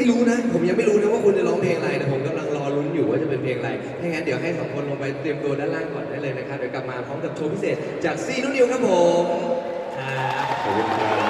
ไม่รู้นะ ผมยังไม่รู้นะว่าคุณจะร้องเพลงอะไรแต่ผมกำลังรอลุ้นอยู่ว่าจะเป็นเพลงอะไรถ้างั้นเดี๋ยวให้สองคนลงไปเตรียมตัวด้านล่างก่อนได้เลยนะครับเดี๋ยวกลับมาพร้อมกับโชว์พิเศษจากซีนุ่นนิวครับผมขอบคุณครับ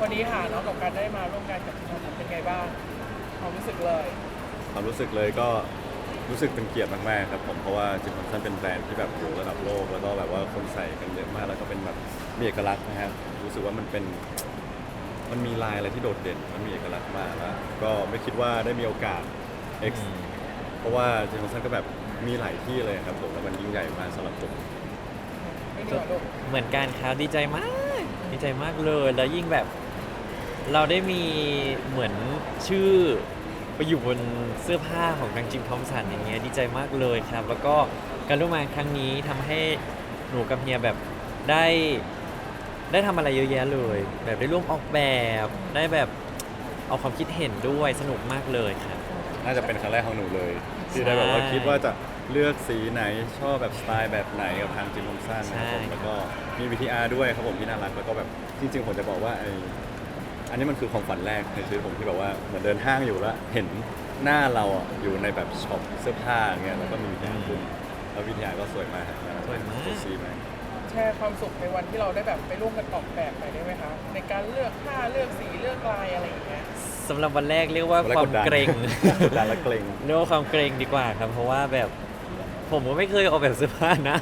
วันนี้ค่ะน้องกับการได้มาร่วมงานกับทีมงานเป็นไงบ้างความรู้สึกเลยความรู้สึกเลยก็รู้สึกเป็นเกียรติมากๆครับผมเพราะว่าจิมคอนซันเป็นแบรนด์ที่แบบอยู่ระดับโลก แล้วก็แบบว่าคนใส่กันเยอะมากแล้วก็เป็นแบบมีเอกลักษณ์นะครับรู้สึกว่ามันเป็นมันมีลายอะไรที่โดดเด่นมันมีเอกลักษณ์มากแล้วก็ไม่คิดว่าได้มีโอกาส X เพราะว่าจิมคอนซันก็แบบ มีหลายที่เลยครับผมแล้วมันยิ่งใหญ่มากสำหรับผม ไม่เหนื่อยลูกเหมือนกันครับดีใจมาก ดีใจมากเลยแล้วยิ่งแบบ เราได้มีเหมือนชื่อไปอยู่บนเสื้อผ้าของทางจิมทอมสันอย่างเงี้ยดีใจมากเลยครับ แล้วก็การร่วมงานครั้งนี้ทำให้หนูกับเฮียแบบได้ ได้ทำอะไรเยอะแยะเลย แบบได้ร่วมออกแบบได้แบบเอาความคิดเห็นด้วยสนุกมากเลยครับ น่าจะเป็นครั้งแรกของหนูเลย ที่ได้แบบว่าใช่คิดว่าจะเลือกสีไหนชอบแบบสไตล์แบบไหนกับทางจิมคอนซันนะครับผมใช่ แล้วก็มี VTR ด้วยครับผมที่น่ารักแล้วก็แบบจริงๆผมจะบอกว่าไออันนี้มันคือความฝันแรกในชีวิตผมที่แบบว่าเหมือนเดินห้างอยู่แล้วเห็นหน้าเราอะอยู่ในแบบช็อปเสื้อผ้าอย่างเงี้ยแล้วก็มี VTR ขึ้นแล้ว VTR ก็สวยมากครับสวยมากซีมาก แชร์ความสุขในวันที่เราได้แบบไปร่วมกันออกแบบหน่อยได้ไหมคะในการเลือกผ้าเลือกสีเลือกลายอะไรอย่างเงี้ย สำหรับวันแรกเรียกว่าวันแรกความกดดันเกรงกดดันและเกรงเรียกว่าความเกรงดีกว่าครับ เพราะว่าแบบผมก็ไม่เคยออกแบบเสื้อผ้านะ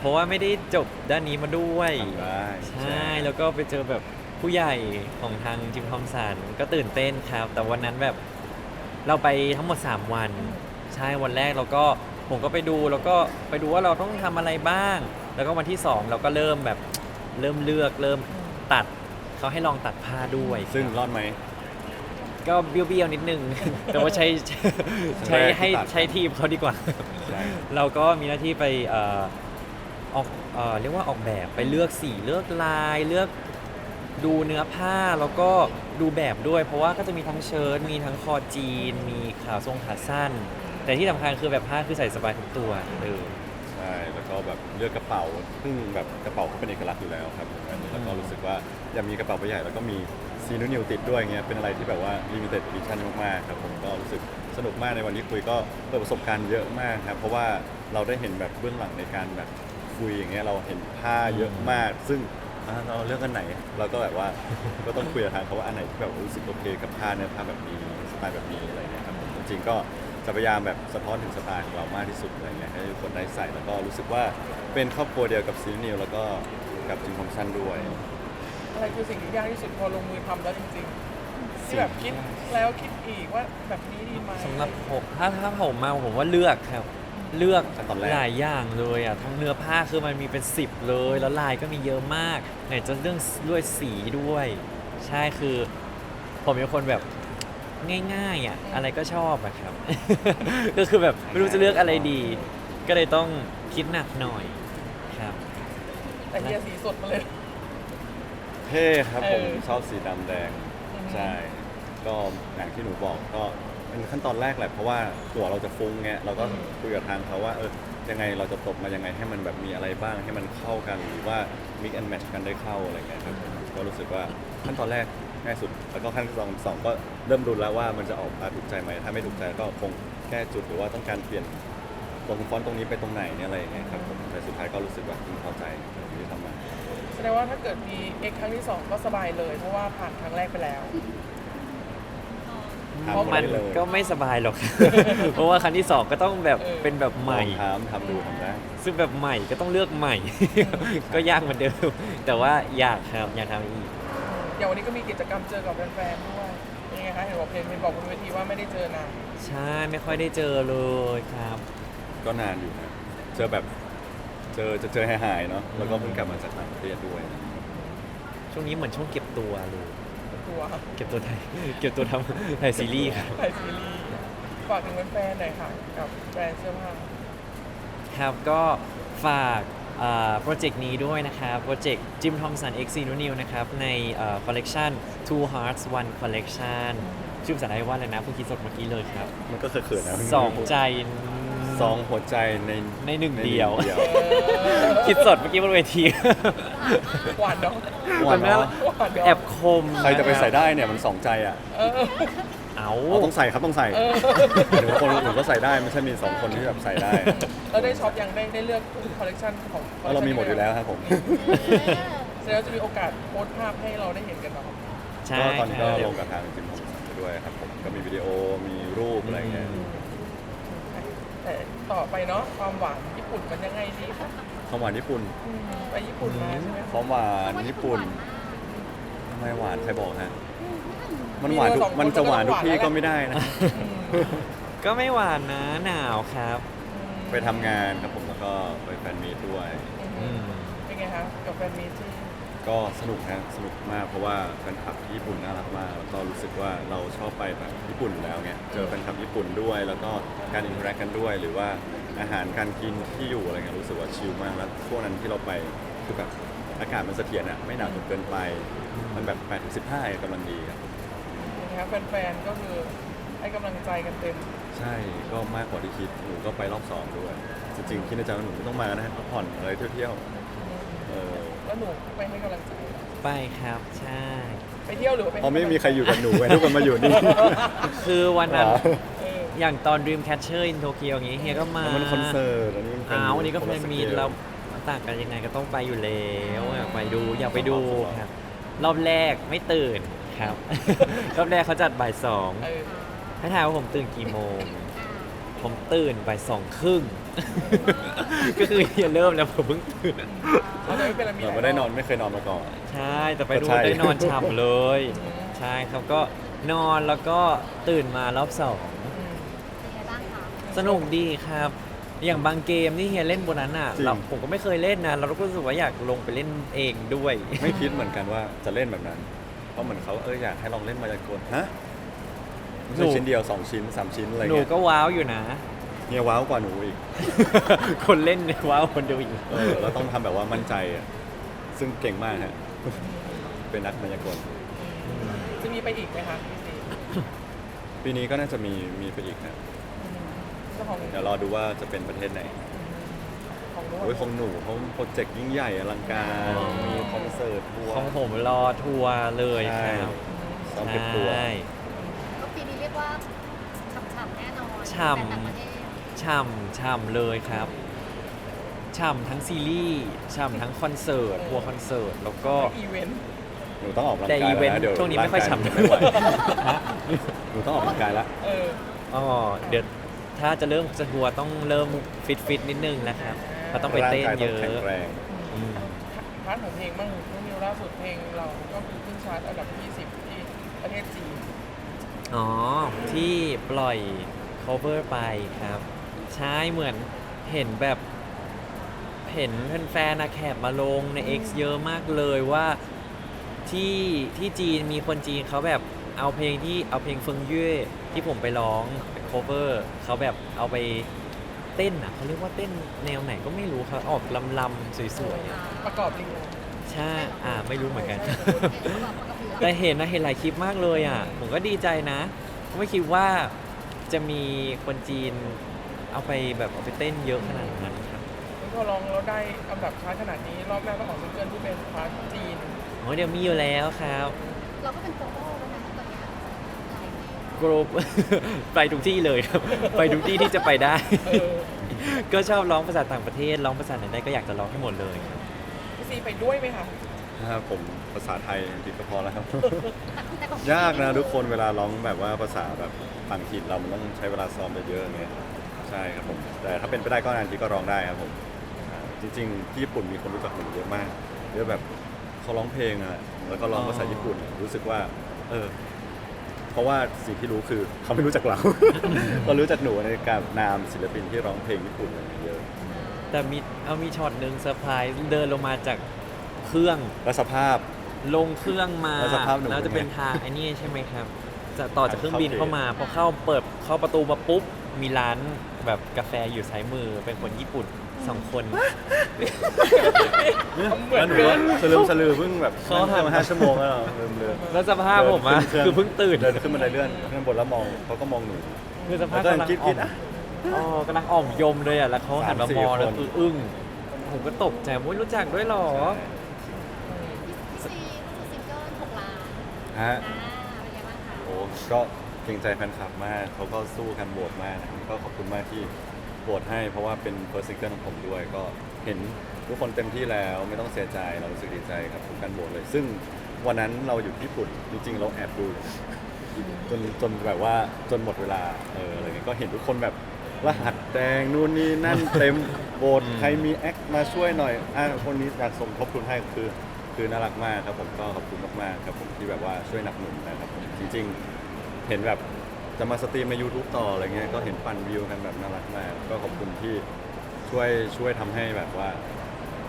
เพราะว่าไม่ได้จบด้านนี้มาด้วยได้ใช่แล้วก็ไปเจอแบบผู้ใหญ่ของทางจิมทอมสันก็ตื่นเต้นครับ แต่วันนั้นแบบเราไปทั้งหมด 3 วัน ใช่วันแรกเราก็ผมก็ไปดูแล้วก็ไปดูว่าเราต้องทำอะไรบ้าง แล้วก็วันที่ 2 เราก็เริ่มแบบเริ่มเลือกเริ่มตัดเขาให้ลองตัดผ้าด้วยซึ่งรอดไหม ก็เบี้ยวๆนิดนึง แต่ว่าใช้ใช้ให้ตัดใช้ทีมเขาดีกว่า ใช่เราก็มีหน้าที่ไปเอ่อออกเอ่อเรียกว่าออกแบบไปเลือกสีเลือกลายเลือกดูเนื้อผ้าแล้วก็ดูแบบด้วย เพราะว่าก็จะมีทั้งเชิ้ตมีทั้งคอจีน มีขาทรงขาสั้น แต่ที่สำคัญคือแบบผ้าคือใส่สบายทุกตัวเออ ใช่แล้วก็แบบเลือกกระเป๋าซึ่งแบบกระเป๋าเขาเป็นเอกลักษณ์อยู่แล้วครับผมอันนี้แล้วก็รู้สึกว่าอยากมีกระเป๋าใบใหญ่แล้วก็มี ซีนูนิวติดด้วยเงี้ยเป็นอะไรที่แบบว่า limited edition มากๆครับผมก็รู้สึกสนุกมากในวันนี้คุยก็เปิดประสบการณ์เยอะมากครับเพราะว่าเราได้เห็นแบบเบื้องหลังในการแบบคุยอย่างเงี้ยเราเห็นผ้าเยอะมาก ซึ่งอะเราเลือกอันไหน เราก็แบบว่าก็ต้องคุยกับทางเขาว่าอันไหนที่แบบรู้สึกโอเคกับผ้าเนื้อผ้าแบบนี้สไตล์แบบนี้อะไรเงี้ยครับผมจริงๆก็จะพยายามแบบสะท้อนถึงสไตล์ของเรามากที่สุดอะไรเงี้ยให้ทุกคนได้ใส่แล้วก็รู้สึกว่าเป็นครอบครัวเดียวกับซีนิวแล้วก็กับจิมคอมชันด้วย อะไรคือสิ่งที่ยากที่สุดพอลงมือทำแล้วจริงๆที่แบบคิดแล้วคิดอีกว่าแบบนี้ดีไหมสำหรับผมถ้าถ้าผมมาผมว่าเลือกครับ เลือกขั้นตอนแรก หลายอย่างเลยอะทั้งเนื้อผ้าคือมันมีเป็น10เลย แล้วลายก็มีเยอะมากไหนจะเรื่องด้วยสีด้วย ใช่คือ ผมเป็นคนแบบง่ายๆอะอะไรก็ชอบอะครับ ก็คือแบบไม่รู้จะเลือกอะไรดี ก็เลยต้องคิดหนักหน่อยครับ แต่เฮียสีสดมาเลย เท่ครับผมเออชอบสีดำแดง อืมใช่ ก็อย่างที่หนูบอกก็เป็นขั้นตอนแรกแหละเพราะว่าตัวเราจะฟุ้งเงี้ยเราก็คุยกับทางเขาว่าเออยังไงเราจะตบมายังไงให้มันแบบมีอะไรบ้างให้มันเข้ากันหรือว่า mix and match กันได้เข้าอะไรเงี้ยครับผมก็รู้สึกว่าขั้นตอนแรกง่ายสุด แล้วก็ขั้นตอนสองก็เริ่มรุนแล้วว่ามันจะออกมาถูกใจไหมถ้าไม่ถูกใจก็คงแก้จุดหรือว่าต้องการเปลี่ยนตรงฟอนต์ตรงนี้ไปตรงไหนเนี่ยอะไรอย่างเงี้ยครับผมแต่สุดท้ายก็รู้สึกว่าพอใจที่ทำมา แสดงว่าถ้าเกิดมีเอ็กครั้งที่สองก็สบายเลย เพราะว่าผ่านครั้งแรกไปแล้ว ถามเพราะหมดมันได้เลยก็ไม่สบายหรอก เพราะว่าครั้งที่สองก็ต้องแบบเออ เป็นแบบใหม่ ลองถามทำดูทำได้ ซึ่งแบบใหม่ก็ต้องเลือกใหม่ ก็ยากเหมือนเดิม แต่ว่าอยากครับอยากทำอีก อย่างวันนี้ก็มีกิจกรรมเจอกับแฟนๆด้วยยังไงคะเห็นบอกเพนเพนบอกบนเวทีว่าไม่ได้เจอนานใช่ไม่ค่อยได้เจอเลยครับ ก็นานอยู่นะ เจอแบบ เจอจะเจอหายๆเนาะแล้วก็เพิ่งกลับมาจากต่างประเทศด้วย ช่วงนี้เหมือนช่วงเก็บตัวเลย ตัวเก็บตัวไทย เก็บตัวทำถ่ายซีรีส์ครับถ่ายซีรีส์ฝากถึงแฟนๆหน่อยค่ะ กับแบรนด์เสื้อผ้า ครับก็ฝากโปรเจกต์นี้ด้วยนะครับโปรเจกต์จิมทอมสัน X c นูนิวนะครับ ในคอลเลกชัน Two Hearts One Collection ชื่อภาษาไทยว่าอะไรนะเพิ่งคิดสดเมื่อกี้เลยครับ มันก็เขินๆนะ สองใจ สองหัวใจในในหนึ่งเดียวเออคิดสดเมื่อกี้บนเวที หวานเนาะหวานเนาะหวานเนาะแอบคมใครจะไปใส่ได้เนี่ยมันสองใจอะเออเอาเอาต้องใส่ครับต้องใส่เออหรือว่าคนอื่นก็ใส่ได้ไม่ใช่มีสองคนที่แบบใส่ได้แล้วได้ช็อปยังได้ได้เลือกคอลเลกชันของเพราะเรามีหมดอยู่แล้วครับผม แสดงว่าจะมีโอกาสโพสต์ภาพให้เราได้เห็นกันเนาะใช่ก็ตอนนี้คก็รับลงกับทางจิมของสันไปด้วยครับผมก็มีวิดีโอมีรูปอะไรเงี้ยแต่ ต่อไปเนาะความหวานญี่ปุ่นมันยังไงดีคะความหวานญี่ปุ่นอืมไปญี่ปุ่นมาใช่ไหมความหวานญี่ปุ่นทำไมหวานใครบอกฮะมันหวานทุกมันจะหวานทุกที่ก็ไม่ได้นะอืมก็ไม่หวานนะหนาวครับไปทำงานครับผมแล้วก็ไปแฟนมีตด้วย อืม เป็นไงคะกับแฟนมีตที่ ก็สนุกนะสนุกมากเพราะว่าแฟนคลับที่ญี่ปุ่นน่ารักมากแล้วก็รู้สึกว่าเราชอบไปแบบญี่ปุ่นอยู่แล้วเงี้ยเจอแฟนคลับญี่ปุ่นด้วย แล้วก็การอินเทอร์แอคกันด้วย หรือว่าอาหารการกินที่อยู่อะไรเงี้ยรู้สึกว่าชิลมากแล้วช่วงนั้นที่เราไปคือแบบอากาศมันเสถียรอะไม่หนาวจนเกินไป มันแบบ8ถึง15กำลังดีครับเป็นไงคะแฟนๆก็คือให้กำลังใจกันเต็มใช่ก็มากกว่าที่คิดหนูก็ไปรอบสองด้วยจริงๆคิดในใจว่าหนูไม่ต้องมานะพักผ่อนอะไรเที่ยวๆเออแล้ว หนูไปให้กำลังใจไปครับใช่ ไปเที่ยวหรือว่าไปเพราะไม่มีใครอยู่กับหนูไงทุกคนมาอยู่นี่ คือวันนั้น เอออย่างตอน Dreamcatcher in Tokyo อย่างงี้เฮียก็มามันคอนเสิร์ตอันนี้มัอ้าววันนี้ก็คแฟนมีตเราต่างกันยังไงก็ต้องไปอยู่แล้วอยากไปดูอยากไปดูครับ รอบแรกไม่ตื่นครับ รอบแรกเขาจัดบ่ายสองเออให้ทายว่าผมตื่นกี่โมง ผมตื่นบ่ายสองครึ่ง ก็คือเฮียเริ่มแล้วผมเพิ่งตื่นเอาแต่ไม่เป็นไรมีหเราลายไม่ได้นรออนบไม่เคยนอนมาก่อน ใช่ แต่ไปดูก็ใช่ ได้นอนฉ่ำเลย ใช่ครับก็นอนแล้วก็ตื่นมารอบสองอืมเป็นไงบ้างคะสนุกดีครับ อย่างบางเกมที่เฮียเล่นบนนั้นอะจริง เราผมก็ไม่เคยเล่นนะ เราก็รู้สึกว่าอยากลงไปเล่นเองด้วย ไม่คิดเหมือนกันว่าจะเล่นแบบนั้น เพราะเหมือนเขาเอออยากให้ลองเล่นมายากลฮะ ไม่ใช่หนู ชิ้นเดียวสองชิ้นสามชิ้นอะไรหนูเงี้ยก็ว้าวอยู่นะเฮียว้าวกว่าหนูอีกคนเล่นเนี่ยว้าวคนเดียวอีก เออเราต้องทำแบบว่ามั่นใจอะซึ่งเก่งมากฮะ เป็นนักมายากล จะมีไปอีกไหมคะพี่ซีปีนี้ก็น่าจะมีมีไปอีกนะเจ้าของเดี๋ยวรอดูว่าจะเป็นประเทศไหนของรู้โอ้ยของหนูเขาโปรเจกต์ยิ่งใหญ่อลังการ อ๋อ มีคอนเสิร์ตทัวร์ของผมรอทัวร์เลยคใช่รับซ้อมเก็บตัว ใช่ น่นอนฉ่ำแต่ต่างประเทศช่ำ ช่ำเลยครับ ช่ำทั้งซีรีส์ ช่ำทั้งคอนเสิร์ต ทัวร์คอนเสิร์ต แล้วก็ อีเวนต์หนูต้องออกกำลังแต่กายอีเวนต์แล้วนะเดี๋ยวช่วงนี้ไม่ค่อยร่างกาฉ่ำไม่ไหวฮะหนูต้องออกกำลังกายแล้ว เอออ๋อ เดี๋ยวถ้าจะเริ่มจะทัวร์ต้องเริ่มฟิตฟิตๆนิดนึงนะครับเพราะต้องไปเต้นเยร่างกาอะต้องแข็งแรง อืมพาร์ทของเพลงบ้างน้องนิวล่าสุดเพลงเราก็คือขึ้นชาร์ตอันดับ 20 ที่ประเทศจีนอ๋อ ที่ปล่อย cover ไปครับ ใช่เหมือนเห็นแบบเห็นแฟนๆนะแคปมาลงใน X เยอะมากเลยว่าที่ที่จีนมีคนจีนเขาแบบเอาเพลงที่เอาเพลงเฟิงเย่ที่ผมไปร้อง cover เขาแบบเอาไปเต้นอะเขาเรียกว่าเต้นแนวไหนก็ไม่รู้ครับออกลำๆสวยๆอะประกอบลิงใใช่อ่าไม่รู้เหมือนกันเห็นเขาบอกปกติแต่เห็นนะเห็นหลายคลิปมากเลยอะ ผมก็ดีใจนะ ไม่คิดว่า จะมีคนจีนเอาไปแบบเอาไปเต้นเยอะขนาดนั้นครับพอลองเราได้อันดับชาร์ตขนาดนี้ รอบหน้าก็ออกซิงเกิลที่เป็นพาร์ทจีน โอ้เดี๋ยวมีอยู่แล้วครับเราก็เป็นโปรโมแล้วนะตอนเนี้ยหลายเพลงกรุ๊ป ไปทุกที่เลยครับ ไปทุกที่ที่จะไปได้ เออก็ชอบร้องภาษาต่างประเทศร้องภาษาไหนได้ก็อยากจะร้องให้หมดเลยครับพี่ซีไปด้วยไหมคะ ถ้าผมภาษาไทยอังกฤษก็พอแล้วครับแต่ของยากนะทุกคนเวลาร้องแบบว่าภาษาแบบต่างถิ่นเรามันต้องใช้เวลาซ้อมไปเยอะไงใช่ครับผมแต่ถ้าเป็นไปได้ก็นานทีก็ร้องได้ครับผมอ่าจริงๆที่ญี่ปุ่นมีคนรู้จักหนูเยอะมากเยอะแบบเขาร้องเพลงอะแล้วก็ร้องภาษาญี่ปุ่นรู้สึกว่า เออ เพราะว่าสิ่งที่รู้คือเขาไม่รู้จักเราเขารู้จักหนูในการนามศิลปินที่ร้องเพลงญี่ปุ่นเยอะ แต่มีเอามีช็อตหนึ่งเซอร์ไพรส์เดินลงมาจาก เครื่องและสภาพ ลงเครื่องมาแล้วสภาพหนูแล้วจะเป็นเป็นไงทางไอ้นี่ใช่ไหมครับ จะต่อจากเครื่องบินเข้าเข้ามาพอเข้าเปิดเข้าประตูมาปุ๊บมีร้านแบบกาแฟอยู่ซ้ายมือเป็นคนญี่ปุ่นสองคนแล้วหนูก็สลืมสลือเพิ่งแบบเขานั่งหันมาห้าชั่วโมงแล้วเหรอลืมเลยแล้วสภาพผมอะดินคือเพิ่งตื่นเดินขึ้นบันไดเลื่อนข้างบนแล้วมองเขาก็มองหนูคือสภาพแล้วก็กำลังคิดอ่คิอดมอะอ๋อกำลังอ่อมยมเลยอะแล้วเขาหันมาสามสี่มองแล้วคนคืออึ้งผมก็ตกใจว่ารู้จักด้วยเหรอ พี่ซีซิงเกิลหกล้าน ฮะ โอ้ก็เกรงใจแฟนคลับมาก เขาก็สู้กันโหวตมากนะครับก็ขอบคุณมากที่โหวตให้เพราะว่าเป็น first single ของผมด้วย ก็เห็นทุกคนเต็มที่แล้วไม่ต้องเสียใจเรารู้สึกดีใจครับทุกการโหวตเลย ซึ่งวันนั้นเราอยู่ที่ญี่ปุ่นจริงๆ เราแอบดูจนจนแบบว่าจนหมดเวลาเอออะไรเงี้ยก็เห็นทุกคนแบบรหัสแดงนู่นนี่นั่นเต็มโหวตใครมีแอคมาช่วยหน่อยอะคนนี้อยากสมทบทุนให้คือ คือน่ารักมากครับผมก็ขอบคุณมากๆครับผมที่แบบว่าช่วยหนับหนุนนะครับผมจริงๆ เห็นแบบจะมาสตรีมใน YouTube ต่ออะไรเงี้ยก็เห็นปั่นวิวกันแบบน่ารักมาก ก็ขอบคุณที่ช่วยช่วยทำให้แบบว่า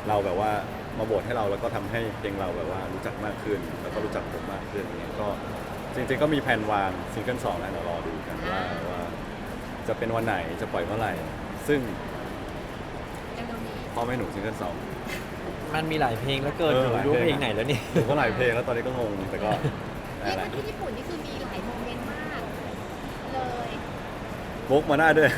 เราแบบว่ามาโบทให้เราแล้วก็ทำให้เพลงเราแบบว่ารู้จักมากขึ้น แล้วก็รู้จักผมมากขึ้นอย่างเงี้ยก็จริงๆก็มีแผนวางซิงเกิลสองแล้วเดี๋ยวรอดูกันว่าว่า จะเป็นวันไหนจะปล่อยเมื่อไหร่ ซึ่งยังเร็วนี้พ่อแม่หนูซิงเกิลสอง มันมีหลายเพลงแล้วเกินเอหอนูหลายรู้เพเพลลงง ไหนแล้วเนี่ยหนูก็หลายเพลงแล้วตอนนี้ก็งงแต่ก็เรีได้ยกแหละว่าที่ญี่ปุ่นนี่คือมีหลายโมเมนต์มาก เลยวกมาได้ด้วย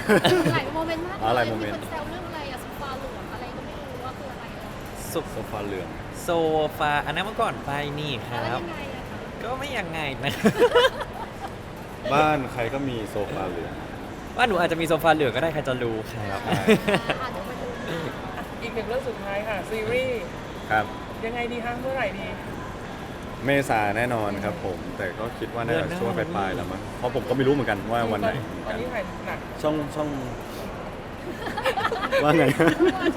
หลายโมเมนต์มากอ๋อหลายโมเมนต์ คนแซวเรื่องอะไรอะสุฟาหลวงอะไรก็ไม่รู้ว่าคืออะไรอะโซโซฟาเหลืองโซฟาอันนั้นเมื่อก่อนไปนี่คแล้วรับยังไงอะคะก็ไม่ยังไงนะ บ้านใครก็มีโซฟาเหลือง ว่าหนูอาจจะมีโซฟาเหลืองก็ได้ใครจะรู้ครับใช่อะเดี๋ย วไปดูอีกหนึ่งเรื่องสุดท้ายค่ะ ซีรีส์ครับ ยังไงดีคะเมื่อไหร่ดี เมษาแน่นอนครับผม แต่ก็คิดว่าน่าเดือจะนหน้าช่วงปลายๆแล้วมั้งเพราะผมก็ไม่รู้เหมือนกันว่าวันไหนเหมือนตอกันนนี้ถ่ายหนักช่องช่องว่าไง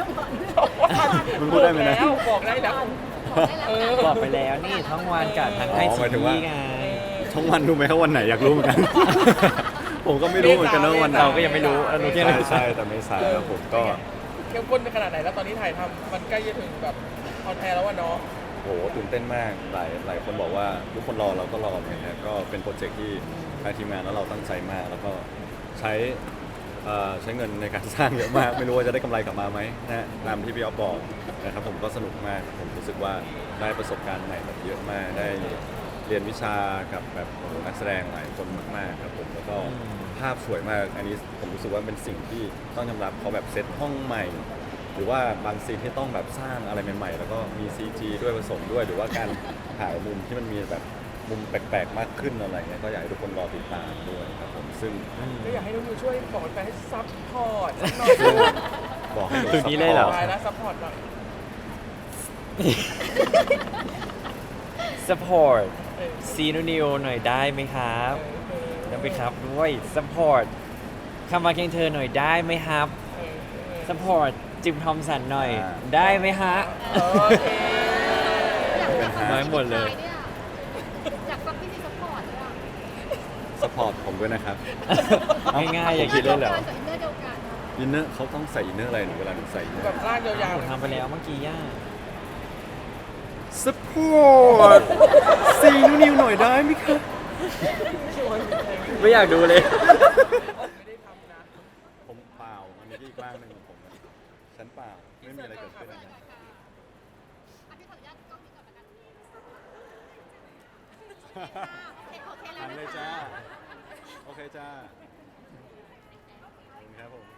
จังหวะนี้มันพูดได้ไหมนะแล้วบอกได้แล้วบอกได้แล้วเออนะบอกไปแล้วนี่ทั้งวันกับทางไออ๋อหซีมายถึงว่าไง ช่องวันรู้ไหมครับวันไหนอยากรู้เหมือนกัน ผมก็ไม่รู้เหมือนกันนะวันไหนเราก็ยังไม่รู้เรารู้แค่ใช่นั้นใช่แต่เมษาครับผมก็ เข้มข้นไปขนาดไหนแล้วตอนนี้ถ่ายทำมันใกล้จะถึงแบบออนแอร์แล้ววะเนาะโหตื่นเต้นมาก หลายหลายคนบอกว่าทุกคนรอเราก็รอเหมือนกันก็เป็นโปรเจกต์ที่ทางทีมงานแล้วเราตั้งใจมาก แล้วก็ใช้เอ่อใช้เงินในการสร้างเยอะมาก ไม่รู้ว่าจะได้กำไรกลับมาไหมนะตามที่พี่ออฟบอกนะครับผมก็สนุกมาก ผมรู้สึกว่าได้ประสบการณ์ใหม่แบบเยอะมากได้ รียนวิชากับแบบโอ้โหนักแสดงหลายคนมากๆครับผมแล้วก็ภาพสวยมากอันนี้ผมรู้สึกว่าเป็นสิ่งที่ต้องยอมรับเขาแบบเซตห้องใหม่ หรือว่าบางซีนที่ต้องแบบสร้างอะไรใหม่ๆ แล้วก็มี CG ด้วยผสมด้วย หรือว่าการถ่ายมุมที่มันมีแบบมุมแปลกๆ มากขึ้นอะไรเงี้ยก็อยากให้ทุกคนรอติดตามด้วยครับผมซึ่ง ก็อยากให้น้องยูช่วยบอกแฟนให้ซัพพอร์ตหน่อยบอกให้หนูถึงนี้เลยเหรอตายแล้วซัพพอร์ตหน่อยสปอร์ตเออ ซีนูนิวหน่อยได้ไหมครับเออได้ไหมครับด้วยสปอร์ตคำว่าเคียงเธอหน่อยได้ไหมครับเออเออสปอร์ตจิมทอมสันหน่อยได้ไหมฮะโอเคอยากฟังน้อยหมดเลย อยากฟังพี่ซีซัพพอร์ตด้วยอะสปอร์ตผมด้วยนะครับ ง่ายๆอย่าคิดเลยเหรออินเนอร์เดียวกันกับอินเนอร์เดียวกันอะอินเนอร์เขาต้องใส่อินเนอร์อะไรหนูเวลาหนูใส่อินเนอแบร์บลากยาวผมทำไปแล้วเมื่อกี้ย่า สปอร์ตซีนูนิวหน่อยได้ไหมคะไม่อยากดูเลย ผมเปล่า อันนี้ก็อีกบ้างหนึ่งของผมฉันเปล่า ไม่มีอะไรเกิดขึ้นนะหันเลยจ้า โอเคจ้าขอบคุณครับผม